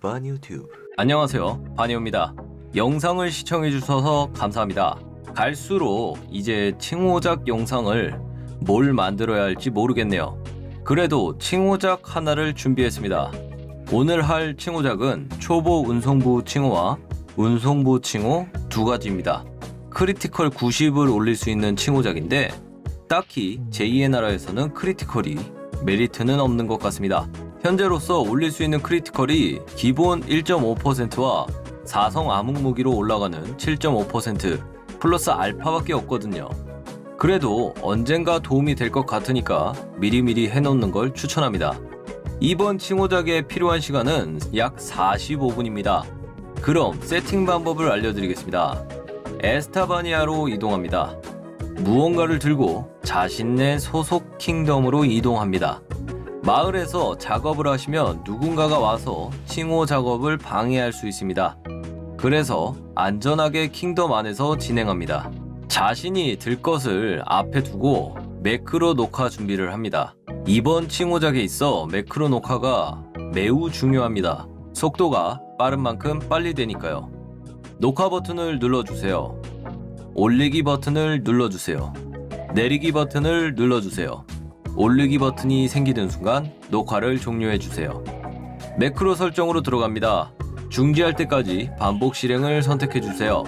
바니유튜브 안녕하세요. 바니오입니다. 영상을 시청해 주셔서 감사합니다. 갈수록 이제 칭호작 영상을 뭘 만들어야 할지 모르겠네요. 그래도 칭호작 하나를 준비했습니다. 오늘 할 칭호작은 초보 운송부 칭호와 운송부 칭호 두 가지입니다. 크리티컬 90을 올릴 수 있는 칭호작인데 딱히 제2의 나라에서는 크리티컬이 메리트는 없는 것 같습니다. 현재로서 올릴 수 있는 크리티컬이 기본 1.5%와 사성 암흑 무기로 올라가는 7.5% 플러스 알파밖에 없거든요. 그래도 언젠가 도움이 될 것 같으니까 미리미리 해놓는 걸 추천합니다. 이번 칭호작에 필요한 시간은 약 45분입니다. 그럼 세팅 방법을 알려드리겠습니다. 에스타바니아로 이동합니다. 무언가를 들고 자신의 소속 킹덤으로 이동합니다. 마을에서 작업을 하시면 누군가가 와서 칭호 작업을 방해할 수 있습니다. 그래서 안전하게 킹덤 안에서 진행합니다. 자신이 들 것을 앞에 두고 매크로 녹화 준비를 합니다. 이번 칭호작에 있어 매크로 녹화가 매우 중요합니다. 속도가 빠른 만큼 빨리 되니까요. 녹화 버튼을 눌러주세요. 올리기 버튼을 눌러주세요. 내리기 버튼을 눌러주세요. 올리기 버튼이 생기는 순간 녹화를 종료해 주세요. 매크로 설정으로 들어갑니다. 중지할 때까지 반복 실행을 선택해 주세요.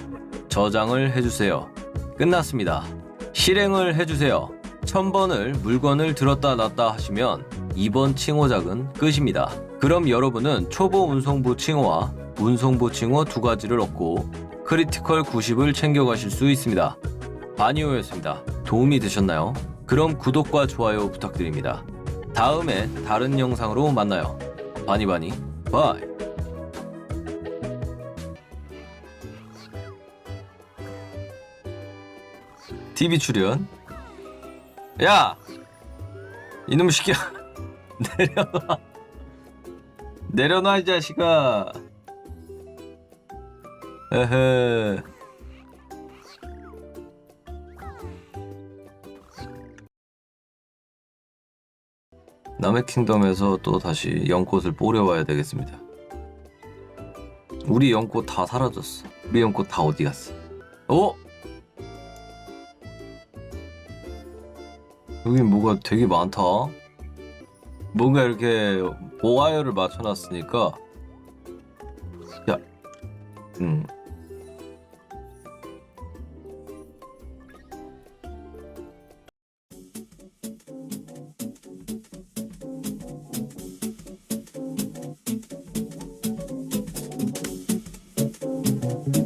저장을 해 주세요. 끝났습니다. 실행을 해 주세요. 1000번을 물건을 들었다 놨다 하시면 이번 칭호작은 끝입니다. 그럼 여러분은 초보 운송부 칭호와 운송부 칭호 두 가지를 얻고 크리티컬 90을 챙겨가실 수 있습니다. 바니오였습니다. 도움이 되셨나요? 그럼 구독과 좋아요 부탁드립니다. 다음에 다른 영상으로 만나요. 바니바니 바이. TV 출연. 야, 이놈 시끼야 내려놔. 내려놔 이 자식아. 에헤. 남의 킹덤에서 또 다시 연꽃을 뿌려와야 되겠습니다. 우리 연꽃 다 사라졌어. 우리 연꽃 다 어디 갔어? 어? 여기 뭐가 되게 많다. 뭔가 이렇게 오하이어를 맞춰놨으니까 야, 음,